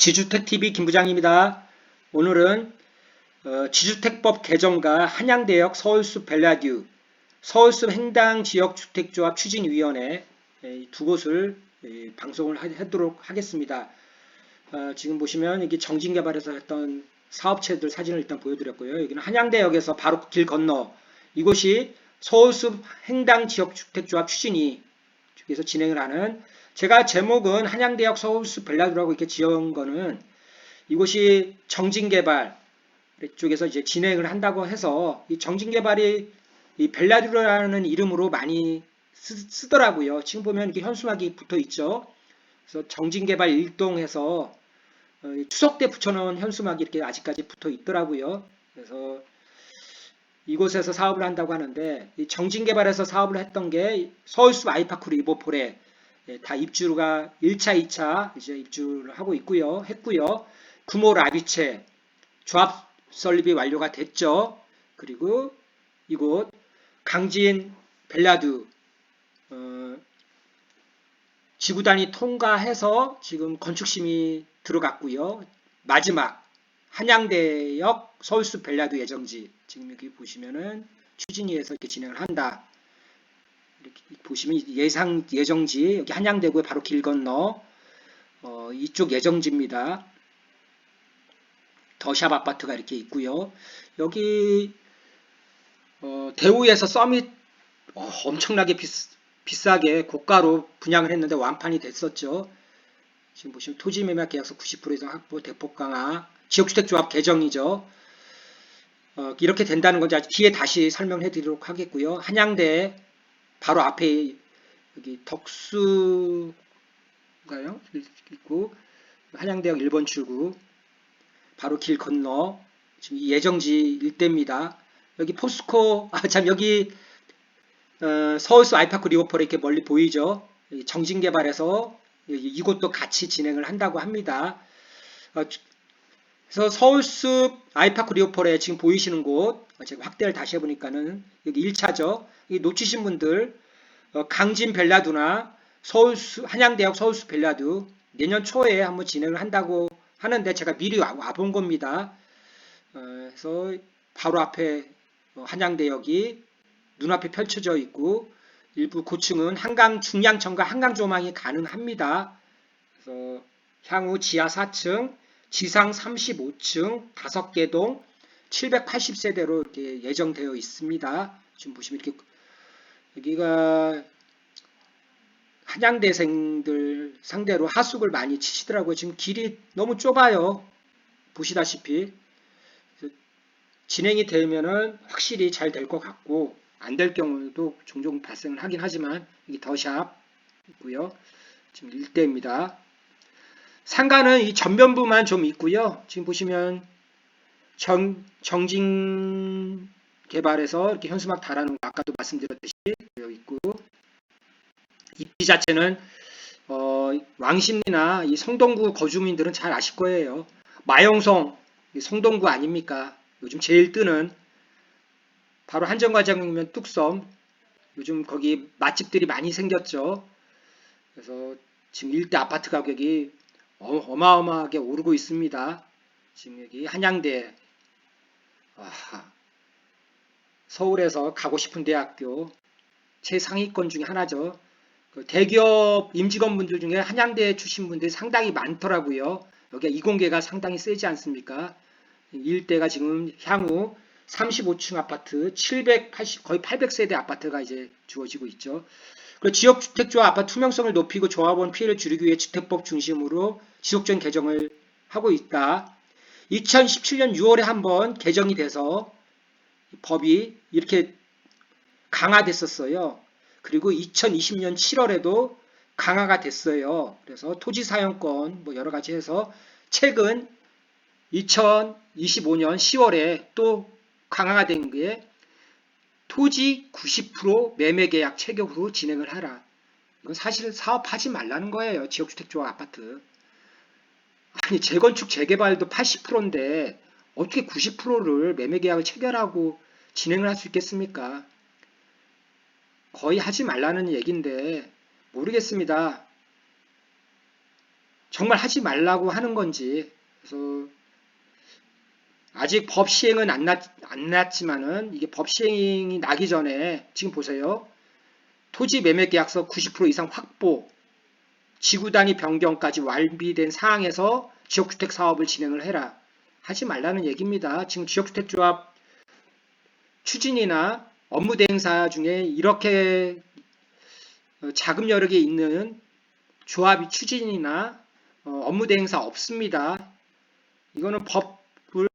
지주택TV 김부장입니다. 오늘은 어, 지주택법 개정과 한양대역 서울숲 벨라듀, 서울숲 횡당 지역주택조합 추진위원회 에, 두 곳을 에, 방송을 하, 하도록 하겠습니다. 어, 지금 보시면 이게 정진개발에서 했던 사업체들 사진을 일단 보여드렸고요. 여기는 한양대역에서 바로 길 건너 이곳이 서울숲 횡당 지역주택조합 추진위 쪽에서 진행을 하는 제가 제목은 한양대역 서울숲 벨라드라고 이렇게 지은 거는 이곳이 정진개발 쪽에서 이제 진행을 한다고 해서 이 정진개발이 이 벨라드라는 이름으로 많이 쓰, 더라고요 지금 보면 이렇게 현수막이 붙어 있죠. 그래서 정진개발 일동에서 어, 추석 때 붙여놓은 현수막이 이렇게 아직까지 붙어 있더라고요. 그래서 이곳에서 사업을 한다고 하는데 정진개발에서 사업을 했던 게 서울숲 아이파크 리버폴에 예, 다 입주가 1차, 2차 이제 입주를 하고 있고요. 했고요. 구모 라비체 조합 설립이 완료가 됐죠. 그리고 이곳 강진 벨라드 어, 지구단위 통과해서 지금 건축심이 들어갔고요. 마지막 한양대역 서울숲 벨라드 예정지 지금 여기 보시면은 추진위에서 이렇게 진행을 한다. 이렇게 보시면 예상 예정지 여기 한양대구에 바로 길 건너 어, 이쪽 예정지입니다. 더샵 아파트가 이렇게 있고요. 여기 어, 대우에서 서밋 어, 엄청나게 비싸, 비싸게 고가로 분양을 했는데 완판이 됐었죠. 지금 보시면 토지 매매 계약서 90% 이상 확보 대폭 강화 지역주택조합 개정이죠. 어, 이렇게 된다는 건지 뒤에 다시 설명해 드리도록 하겠고요. 한양대 바로 앞에 여기 덕수가요 있고 한양대역 1번 출구 바로 길 건너 지금 예정지 일대입니다. 여기 포스코 아 참 여기 어, 서울수 아이파크 리오퍼 이렇게 멀리 보이죠. 정진개발에서 이곳도 같이 진행을 한다고 합니다. 어, 그래서 서울숲 아이파크 리오퍼에 지금 보이시는 곳 제가 확대를 다시 해보니까는 여기 1차죠. 놓치신 분들 어, 강진 벨라두나 서울수 한양대학 서울수 벨라두 내년 초에 한번 진행을 한다고 하는데 제가 미리 와본 겁니다. 어, 그래서 바로 앞에 어, 한양대역이 눈앞에 펼쳐져 있고 일부 고층은 한강 중량천과 한강 조망이 가능합니다. 그래서 향후 지하 4층, 지상 35층, 5개 동 780세대로 이렇게 예정되어 있습니다. 지금 보시면 이렇게 여기가 한양대생들 상대로 하숙을 많이 치시더라고요. 지금 길이 너무 좁아요. 보시다시피 진행이 되면은 확실히 잘 될 것 같고 안 될 경우도 종종 발생을 하긴 하지만 여기 더샵 있고요. 지금 일대입니다. 상가는 이 전면부만 좀 있고요. 지금 보시면 정, 정진 개발해서 이렇게 현수막 달아놓은 거 아까도 말씀드렸듯이 되어 있고 입지 자체는 어, 왕십리나 이 성동구 거주민들은 잘 아실 거예요. 마영성 성동구 아닙니까? 요즘 제일 뜨는 바로 한정과장이면 뚝섬 요즘 거기 맛집들이 많이 생겼죠. 그래서 지금 일대 아파트 가격이 어, 마어마하게 오르고 있습니다. 지금 여기 한양대 아하. 서울에서 가고 싶은 대학교 최상위권 중에 하나죠. 그 대기업 임직원분들 중에 한양대 출신 분들이 상당히 많더라고요. 여기 이공계가 상당히 세지 않습니까? 일대가 지금 향후 35층 아파트 780 거의 800세대 아파트가 이제 주어지고 있죠. 그리고 지역주택조합 아파트 투명성을 높이고 조합원 피해를 줄이기 위해 주택법 중심으로 지속적인 개정을 하고 있다. 2017년 6월에 한번 개정이 돼서 법이 이렇게 강화됐었어요. 그리고 2020년 7월에도 강화가 됐어요. 그래서 토지 사용권 뭐 여러 가지 해서 최근 2025년 10월에 또 강화가 된 게 토지 90% 매매 계약 체결으로 진행을 하라. 이건 사실 사업하지 말라는 거예요. 지역주택조합 아파트. 아니 재건축 재개발도 80%인데 어떻게 90%를 매매계약을 체결하고 진행을 할 수 있겠습니까? 거의 하지 말라는 얘기인데 모르겠습니다. 정말 하지 말라고 하는 건지 그래서 아직 법 시행은 안, 났, 안 났지만은 이게 법 시행이 나기 전에 지금 보세요. 토지 매매 계약서 90% 이상 확보, 지구 단위 변경까지 완비된 사항에서 지역주택 사업을 진행을 해라. 하지 말라는 얘기입니다. 지금 지역주택조합 추진이나 업무 대행사 중에 이렇게 어, 자금 여력이 있는 조합이 추진이나 어, 업무 대행사 없습니다. 이거는 법을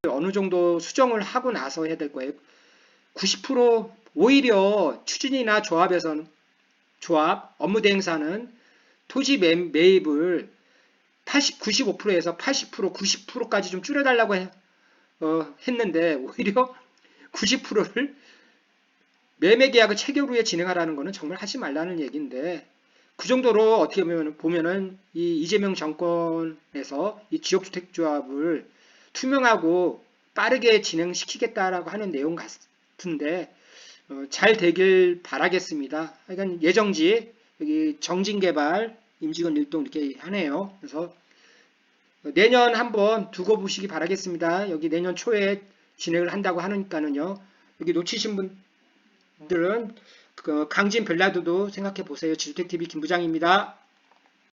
어느 정도 수정을 하고 나서 해야 될 거예요. 90% 오히려 추진이나 조합에서는 조합 업무 대행사는 토지 매, 매입을 80, 95%에서 80%, 90%까지 좀 줄여달라고 해- 어, 했는데 오히려 90%를 매매 계약을 체결 후에 진행하라는 거는 정말 하지 말라는 얘기인데 그 정도로 어떻게 보면 보면은 이 이재명 정권에서 이 지역주택조합을 투명하고 빠르게 진행시키겠다라고 하는 내용 같은데 어, 잘 되길 바라겠습니다. 하여간 예정지 여기 정진 개발 임직원 일동 이렇게 하네요. 그래서 내년 한번 두고 보시기 바라겠습니다. 여기 내년 초에 진행을 한다고 하니까는요. 여기 놓치신 분들은 그 강진 벨라드도 생각해 보세요. 지주택TV 김부장입니다.